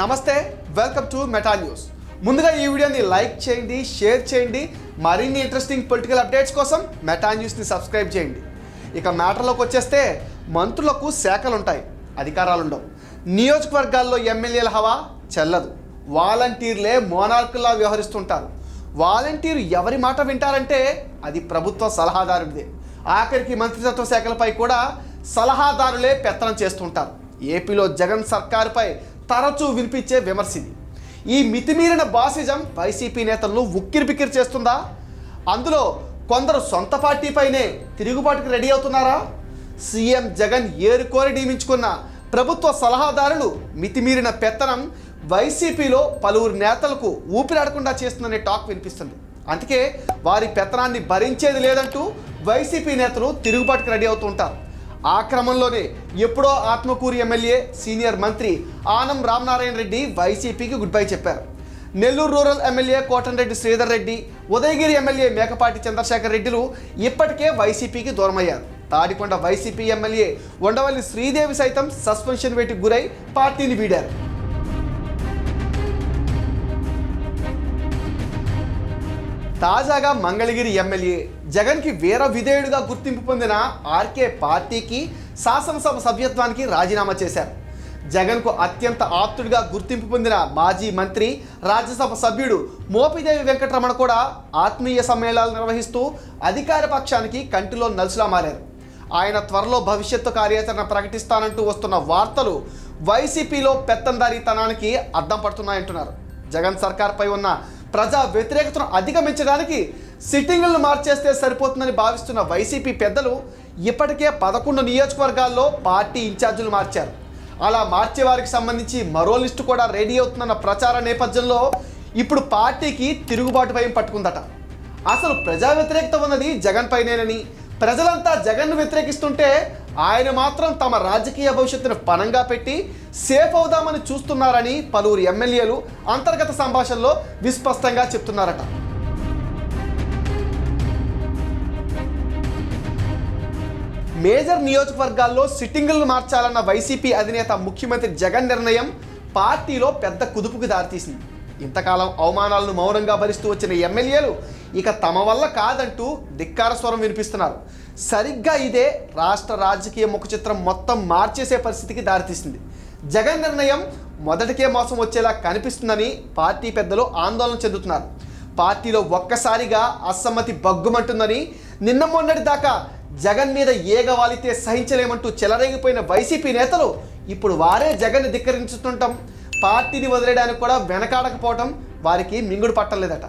నమస్తే welcome to meta news ముందుగా ఈ వీడియోని లైక్ చేయండి షేర్ చేయండి. మరిన్ని ఇంట్రెస్టింగ్ పొలిటికల్ అప్డేట్స్ కోసం మెటా న్యూస్ని సబ్స్క్రైబ్ చేయండి. ఇక మ్యాటర్లోకి వచ్చేస్తే మంత్రులకు శాఖలు ఉంటాయి అధికారాలు ఉండవు నియోజకవర్గాల్లో ఎమ్మెల్యేల హవా చెల్లదు. వాలంటీర్లే మోనార్కుల్లా వ్యవహరిస్తుంటారు. వాలంటీర్ ఎవరి మాట వింటారంటే అది ప్రభుత్వ సలహాదారుడిదే. ఆఖరికి మంత్రిత్వ శాఖలపై కూడా సలహాదారులే పెత్తనం చేస్తుంటారు. ఏపీలో జగన్ సర్కారుపై తరచూ వినిపించే విమర్శ ఇది. ఈ మితిమీరిన బాసిజం వైసీపీ నేతలను ఉక్కిరిబిక్కిరి చేస్తుందా? అందులో కొందరు సొంత పార్టీపైనే తిరుగుబాటుకి రెడీ అవుతున్నారా? సీఎం జగన్ ఏరుకోరి నియమించుకున్న ప్రభుత్వ సలహాదారులు మితిమీరిన పెత్తనం వైసీపీలో పలువురు నేతలకు ఊపిరాడకుండా చేస్తుందనే టాక్ వినిపిస్తుంది. అందుకే వారి పెత్తనాన్ని భరించేది లేదంటూ వైసీపీ నేతలు తిరుగుబాటుకి రెడీ అవుతుంటారు ఆ క్రమంలోనే ఎప్పుడో ఆత్మకూరు ఎమ్మెల్యే సీనియర్ మంత్రి ఆనం రామనారాయణ రెడ్డి వైసీపీకి గుడ్ బై చెప్పారు. Nellore rural MLA Kotamreddy Sridhar Reddy Udayagiri MLA Mekapati Chandrasekhar రెడ్డిలు ఇప్పటికే వైసీపీకి దూరమయ్యారు. తాడికొండ వైసీపీ ఎమ్మెల్యే ఉండవల్లి శ్రీదేవి సైతం సస్పెన్షన్ వేటికి గురై పార్టీని వీడారు. తాజాగా మంగళగిరి ఎమ్మెల్యే జగన్కి వీర విధేయుడిగా గుర్తింపు పొందిన ఆర్కే పార్టీకి శాసనసభ సభ్యత్వానికి రాజీనామా చేశారు. జగన్కు అత్యంత ఆప్తుడిగా గుర్తింపు పొందిన మాజీ మంత్రి రాజ్యసభ సభ్యుడు మోపిదేవి వెంకటరమణ కూడా ఆత్మీయ సమ్మేళనాలు నిర్వహిస్తూ అధికార పక్షానికి కంటిలో నలుసులా మారారు. ఆయన త్వరలో భవిష్యత్తు కార్యాచరణ ప్రకటిస్తానంటూ వస్తున్న వార్తలు వైసీపీలో పెత్తందారీతనానికి అద్దం పడుతున్నాయంటున్నారు. జగన్ సర్కార్పై ఉన్న ప్రజా వ్యతిరేకతను అధిగమించడానికి సిట్టింగులను మార్చేస్తే సరిపోతుందని భావిస్తున్న వైసీపీ పెద్దలు ఇప్పటికే పదకొండు నియోజకవర్గాల్లో పార్టీ ఇన్ఛార్జీలు మార్చారు. అలా మార్చే వారికి సంబంధించి మరో లిస్టు కూడా రెడీ అవుతుందన్న ప్రచార నేపథ్యంలో ఇప్పుడు పార్టీకి తిరుగుబాటు భయం పట్టుకుందట. అసలు ప్రజా వ్యతిరేకత ఉన్నది జగన్ పైనేనని ప్రజలంతా జగన్ను వ్యతిరేకిస్తుంటే ఆయన మాత్రం తమ రాజకీయ భవిష్యత్తును పణంగా పెట్టి సేఫ్ అవుదామని చూస్తున్నారని పలువురు ఎమ్మెల్యేలు అంతర్గత సంభాషణలో విస్పష్టంగా చెప్తున్నారట. మేజర్ నియోజకవర్గాల్లో సిట్టింగులను మార్చాలన్న వైసీపీ అధినేత ముఖ్యమంత్రి జగన్ నిర్ణయం పార్టీలో పెద్ద కుదుపుకు దారితీసింది. ఇంతకాలం అవమానాలను మౌనంగా భరిస్తూ వచ్చిన ఎమ్మెల్యేలు ఇక తమ వల్ల కాదంటూ ధిక్కార స్వరం వినిపిస్తున్నారు. సరిగ్గా ఇదే రాష్ట్ర రాజకీయ ముఖ చిత్రం మొత్తం మార్చేసే పరిస్థితికి దారితీసింది. జగన్ నిర్ణయం మొదటికే మోసం వచ్చేలా కనిపిస్తుందని పార్టీ పెద్దలు ఆందోళన చెందుతున్నారు. పార్టీలో ఒక్కసారిగా అసమ్మతి బగ్గుమంటుందని నిన్న మొన్నటి దాకా జగన్ మీద ఏగ వాలితే సహించలేమంటూ చెలరేగిపోయిన వైసీపీ నేతలు ఇప్పుడు వారే జగన్ ధిక్కరించుతుంటాం. పార్టీని వదిలేయడానికి కూడా వెనకాడకపోవటం వారికి మింగుడు పట్టలేదట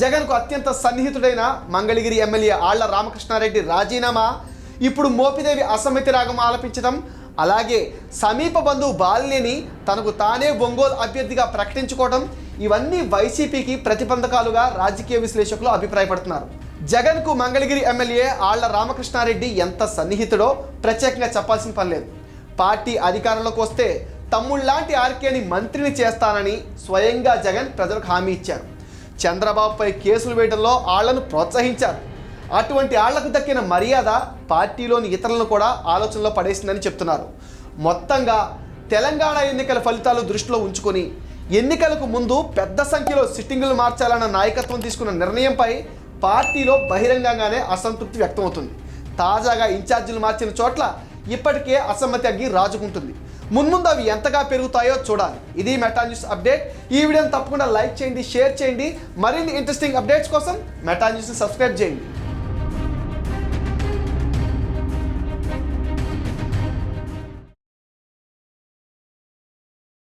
జగన్కు అత్యంత సన్నిహితుడైన మంగళగిరి ఎమ్మెల్యే ఆళ్ళ రామకృష్ణారెడ్డి రాజీనామా ఇప్పుడు మోపిదేవి అసమ్మతి రాగం ఆలపించడం అలాగే సమీప బంధువు బాలినేని తనకు తానే ఒంగోలు అభ్యర్థిగా ప్రకటించుకోవడం ఇవన్నీ వైసీపీకి ప్రతిబంధకాలుగా రాజకీయ విశ్లేషకులు అభిప్రాయపడుతున్నారు. జగన్కు మంగళగిరి ఎమ్మెల్యే ఆళ్ళ రామకృష్ణారెడ్డి ఎంత సన్నిహితుడో ప్రత్యేకంగా చెప్పాల్సిన పని లేదు. పార్టీ అధికారంలోకి వస్తే తమ్ముళ్ళాంటి ఆర్కేని మంత్రిని చేస్తానని స్వయంగా జగన్ ప్రజలకు హామీ ఇచ్చారు. చంద్రబాబుపై కేసులు వేయడంలో ఆళ్ళను ప్రోత్సహించారు. అటువంటి ఆళ్ళకు దక్కిన మర్యాద పార్టీలోని ఇతరులను కూడా ఆలోచనలో పడేసిందని చెప్తున్నారు. మొత్తంగా తెలంగాణ ఎన్నికల ఫలితాలు దృష్టిలో ఉంచుకొని ఎన్నికలకు ముందు పెద్ద సంఖ్యలో సిట్టింగులు మార్చాలన్న నాయకత్వం తీసుకున్న నిర్ణయంపై పార్టీలో బహిరంగంగానే అసంతృప్తి వ్యక్తమవుతుంది. తాజాగా ఇన్ఛార్జీలు మార్చిన చోట్ల ఇప్పటికే అసమ్మతి అగ్గి రాజుకుంటుంది. మున్ముందు అవి ఎంతగా పెరుగుతాయో చూడాలి. ఇది మెటా న్యూస్ అప్డేట్ ఈ వీడియోని తప్పకుండా లైక్ చేయండి షేర్ చేయండి. మరిన్ని ఇంట్రెస్టింగ్ అప్డేట్స్ కోసం మెటా న్యూస్ని సబ్స్క్రైబ్ చేయండి.